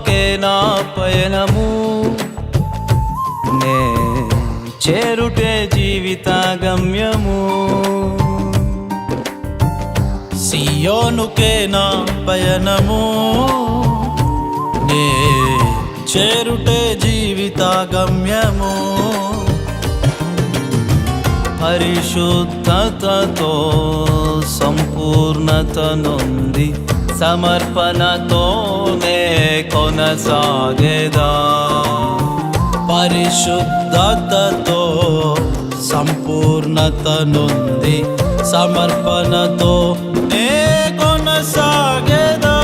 సియోనుకే నా పయనము. నే చేరుటే జీవిత గమ్యము సియోనుకే నా పయనము. నే చేరుటే జీవిత గమ్యము పరిశుద్ధతతో సంపూర్ణత నొంది సమర్పణతోనే కొనసాగేదా. పరిశుద్ధతతో సంపూర్ణత నుంది సమర్పణతో నే కొనసాగేదా.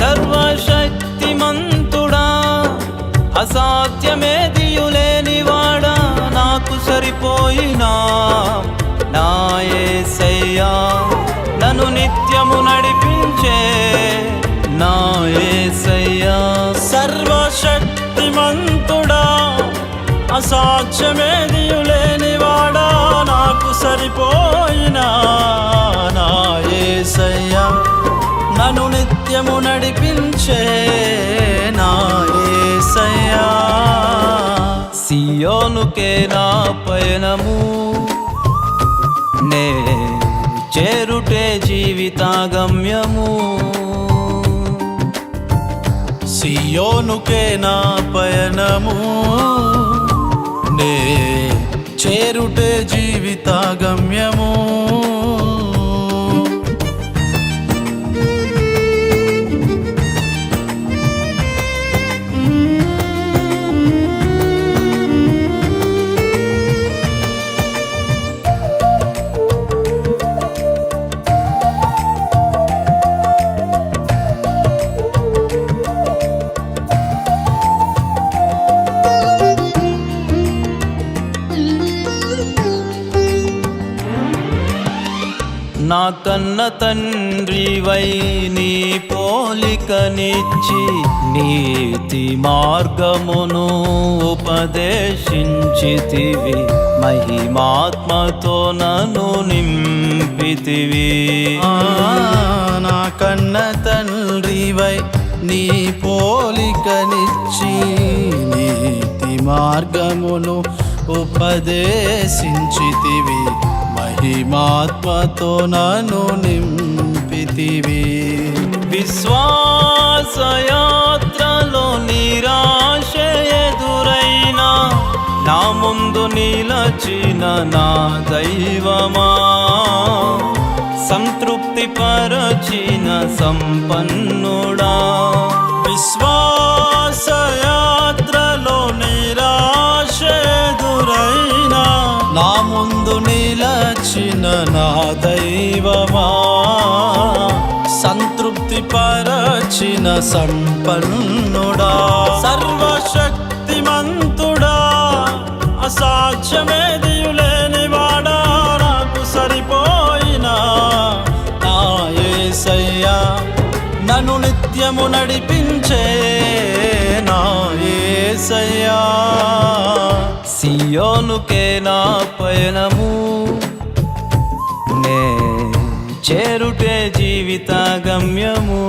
సర్వశక్తిమంతుడా అసాధ్యమేదియులేనివాడా నాకు సరిపోయినా. నా యేసయ్యా నన్ను నిత్యము నడిపించే నా యేసయ్యా సర్వశక్తిమంతుడా అసాధ్యమేదియులేనివాడా నాకు సరిపోయినా నా యేసయ్యా నన్ను నిత్యము నడిపించే నా యేసయ్యా సియోనుకే నా పయనము నే చేరుటే జీవితాగమ్యము. సియోనుకే నా పయనము. నే చేరుటే జీవిత నా కన్న తండ్రివై నీ పోలికనిచ్చి నీతి మార్గమును ఉపదేశించితివి. మహిమాత్మతో నను నింపితివి. నా కన్న తండ్రివై నీ పోలికనిచ్చి నీతి మార్గమును ఉపదేశించితివి. మహిమాత్మతో నను నింపితివి. విశ్వాసయాత్రలో నిరాశ ఎదురైనా నా ముందు నిలచిన నా దైవమా? సంతృప్తి పరచిన సంపన్నుడా? విశ్వాసయా ముందు నిలచిన నా దైవమా? సంతృప్తి పరచిన సంపన్నుడా? సర్వశక్తిమంతుడా? అసాధ్యమేదియులేని వాడా? నాకు సరిపోయినా? నాయేసయ్యా నన్ను నిత్యము నడిపించే నా యేసయ్యా సియోనుకే నా పయనము. నే చేరుటే జీవిత గమ్యము.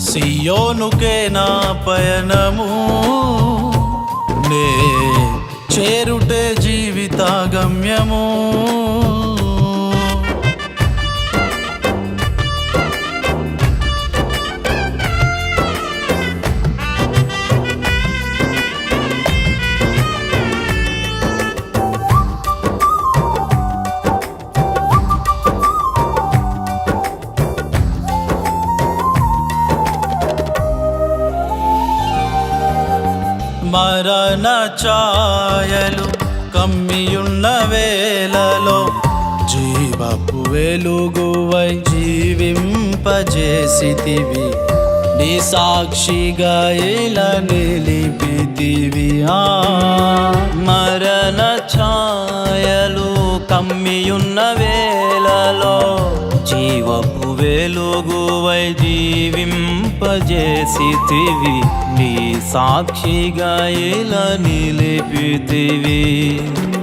సియోనుకే నా పయనము. నే చేరుటే జీవిత గమ్యము. మరణ ఛాయలు కమ్మియున్న వేలలో జీవపు వెలుగువై జీవింపజేసితివి. నీ సాక్షిగా ఇలా నిలిపితివి. మరణ ఛాయలు కమ్మియున్న వేలలో జీవపు వెలుగువై జీవింపజేసితివి. నీ సాక్షిగా ఇలా నిలిపితివి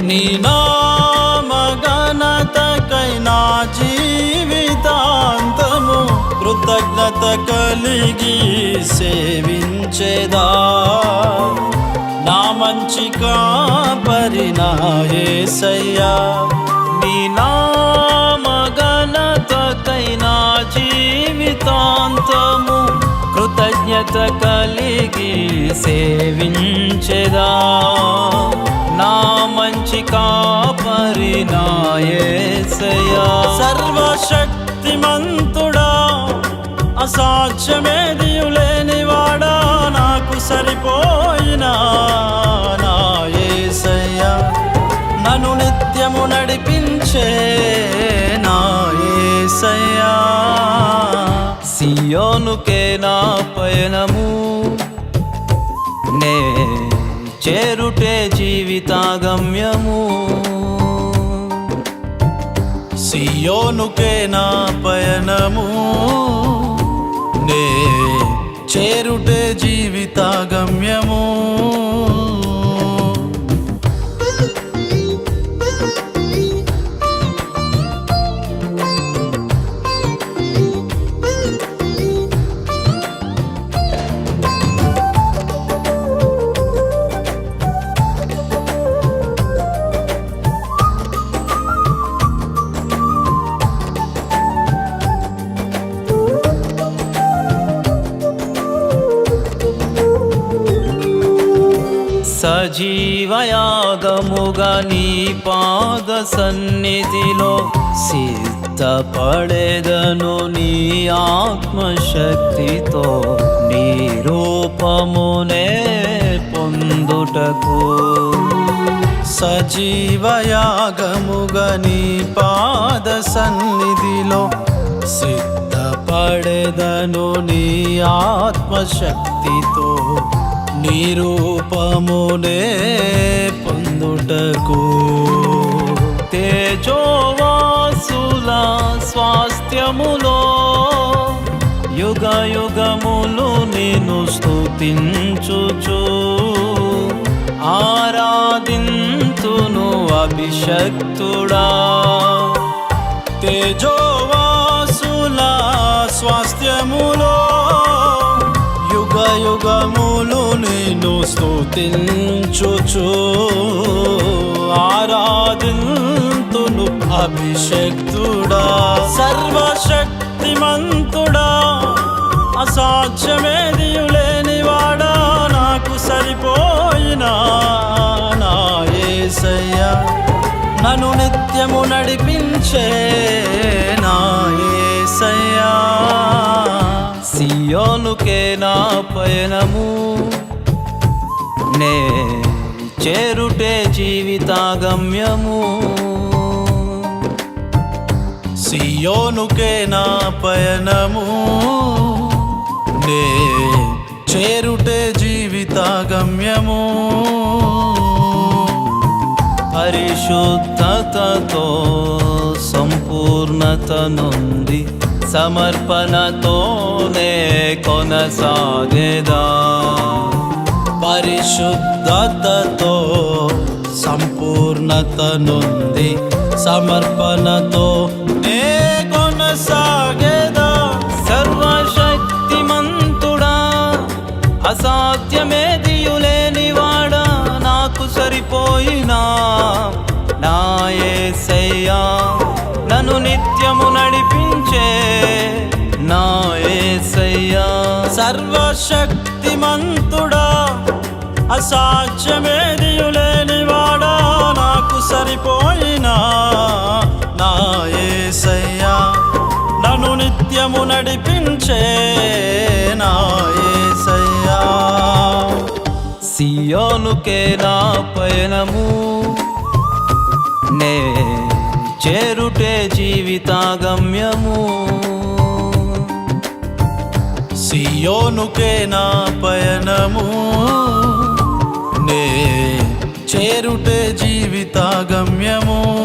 నీ నామ నా జీవితాంతము కృతజ్ఞత కలిగి సేవించేదా. నా మంచి కాపరి నా యేసయ్యా నీ కృతజ్ఞత కలిగి సేవించెదా. నా మంచి కాపరి నా సర్వశక్తిమంతుడా అసాధ్యమేది లేనివాడా నాకు సరిపోయినా నాయసయ్యా నన్ను నిత్యము నడిపించే నాయసయ్యా సియోనుకే నా పయనము. నే చేరుటే జీవితాగమ్యము. సియోనుకే నా పయనము. నే చేరుటే జీవితాగమ్యము. సజీవయాగముగా నీ పాద సన్నిధిలో సిద్ధపడేదను నీ ఆత్మశక్తితో నీ రూపమునే పొందుటకు. సజీవయాగముగా నీ పాద సన్నిధిలో సిద్ధపడేదను నీ ఆత్మశక్తితో నీ రూపమునే పొందుటకు. తేజోవాసుల స్వాస్థ్యములో యుగ యుగములు నేను స్థుతించుచు ఆరాధింతును అభిషక్తుడా. తేజోవాసుల స్వాస్థ్యములో యుగ యుగము నేను స్తుతించుచు ఆరాధింతును అభిషక్తుడా సర్వశక్తిమంతుడా అసాధ్యమేది లేనివాడా నాకు సరిపోయినా నా యేసయ్యా నన్ను నిత్యము నడిపించే నా ఏసయ్యా. సియోనుకే నా పయనము. నే చేరుటే జీవితాగమ్యము. సియోనుకే నా పయనము. నే చేరుటే జీవితాగమ్యము. పరిశుద్ధతతో సంపూర్ణత నుండి సమర్పణతోనే కొనసాగేదా. పరిశుద్ధతతో సంపూర్ణత నుంది సమర్పణతో నే కొనసాగేదా? సర్వశక్తిమంతుడా అసాధ్యమేదియులేనివాడా నాకు సరిపోయినా? నాయసయ్యా నన్ను నిత్యము నడిపించే నాయసయ్యా సర్వశక్తిమంతుడా సర్వశక్తిమంతుడా అసాధ్యమేదియులేనివాడా నాకు సరిపోయినా? నా యేసయ్యా నన్ను నిత్యము నడిపించే నా యేసయ్యా సియోనుకే నా పయనము నే చేరుటే జీవితాగమ్యము. సియోనుకే నా పయనము నే చేరుటే జీవితాగమ్యము.